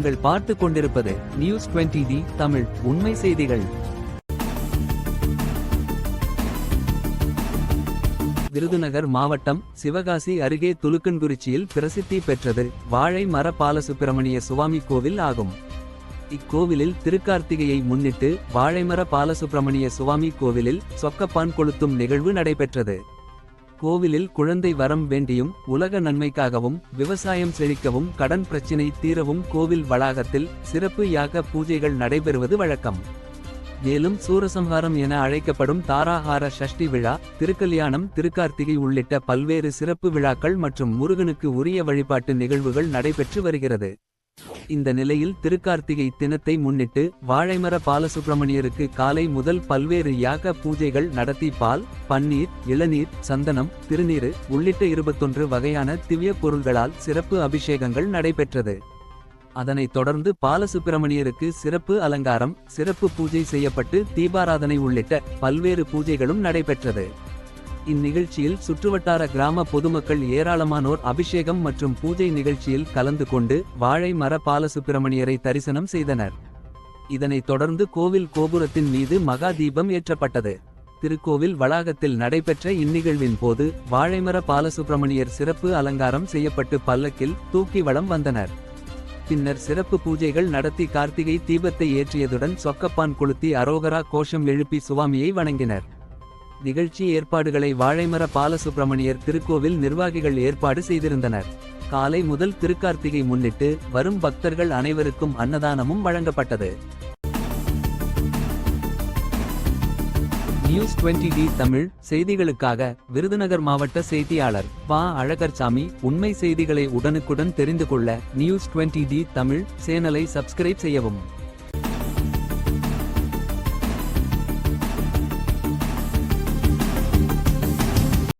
நீங்கள் பார்த்து கொண்டிருப்பது நியூஸ் 20 டி தமிழ் உண்மை செய்திகள். விருதுநகர் மாவட்டம் சிவகாசி அருகே துலுக்கன்குறிச்சியில் பிரசித்தி பெற்றது வாழை மர பாலசுப்பிரமணிய சுவாமி கோவில் ஆகும். இக்கோவிலில் திருக்கார்த்திகையை முன்னிட்டு வாழைமர பாலசுப்பிரமணிய சுவாமி கோவிலில் சொக்கப்பான் கொளுத்தும் நிகழ்வு நடைபெற்றது. கோவிலில் குழந்தை வரம் வேண்டியும் உலக நன்மைக்காகவும் விவசாயம் செழிக்கவும் கடன் பிரச்சினை தீரவும் கோவில் வளாகத்தில் சிறப்பு யாக பூஜைகள் நடைபெறுவது வழக்கம். மேலும் சூரசம்ஹாரம் என அழைக்கப்படும் தாராகார ஷஷ்டி விழா திருக்கல்யாணம் திருக்கார்த்திகை உள்ளிட்ட பல்வேறு சிறப்பு விழாக்கள் மற்றும் முருகனுக்கு உரிய வழிபாட்டு நிகழ்வுகள் நடைபெற்று வருகிறது. இந்த நிலையில் திருக்கார்த்திகை தினத்தை முன்னிட்டு வாழைமர பாலசுப்பிரமணியருக்கு காலை முதல் பல்வேறு யாக பூஜைகள் நடத்தி பால் பன்னீர் இளநீர் சந்தனம் திருநீரு உள்ளிட்ட இருபத்தொன்று வகையான திவ்ய பொருள்களால் சிறப்பு அபிஷேகங்கள் நடைபெற்றது. அதனைத் தொடர்ந்து பாலசுப்பிரமணியருக்கு சிறப்பு அலங்காரம் சிறப்பு பூஜை செய்யப்பட்டு தீபாராதனை உள்ளிட்ட பல்வேறு பூஜைகளும் நடைபெற்றது. இந்நிகழ்ச்சியில் சுற்றுவட்டார கிராம பொதுமக்கள் ஏராளமானோர் அபிஷேகம் மற்றும் பூஜை நிகழ்ச்சியில் கலந்து கொண்டு வாழை மர பாலசுப்பிரமணியரை தரிசனம் செய்தனர். இதனைத் தொடர்ந்து கோவில் கோபுரத்தின் மீது மகா தீபம் ஏற்றப்பட்டது. திருக்கோவில் வளாகத்தில் நடைபெற்ற இந்நிகழ்வின் போது வாழைமர பாலசுப்பிரமணியர் சிறப்பு அலங்காரம் செய்யப்பட்டு பல்லக்கில் தூக்கி வளம் வந்தனர். பின்னர் சிறப்பு பூஜைகள் நடத்தி கார்த்திகை தீபத்தை ஏற்றியதுடன் சொக்கப்பான் கொளுத்தி அரோகரா கோஷம் எழுப்பி சுவாமியை வணங்கினர். நிகழ்ச்சி ஏற்பாடுகளை வாழைமர பாலசுப்பிரமணியர் திருக்கோவில் நிர்வாகிகள் ஏற்பாடு செய்திருந்தனர். காலை முதல் திருக்கார்த்திகை முன்னிட்டு வரும் பக்தர்கள் அனைவருக்கும் அன்னதானமும் வழங்கப்பட்டது. நியூஸ் 20 டி தமிழ் செய்திகளுக்காக விருதுநகர் மாவட்ட செய்தியாளர் பா. அழகர்சாமி உண்மை செய்திகளை உடனுக்குடன் தெரிந்து கொள்ள நியூஸ் 20 டி தமிழ் சேனலை சப்ஸ்கிரைப் செய்யவும்.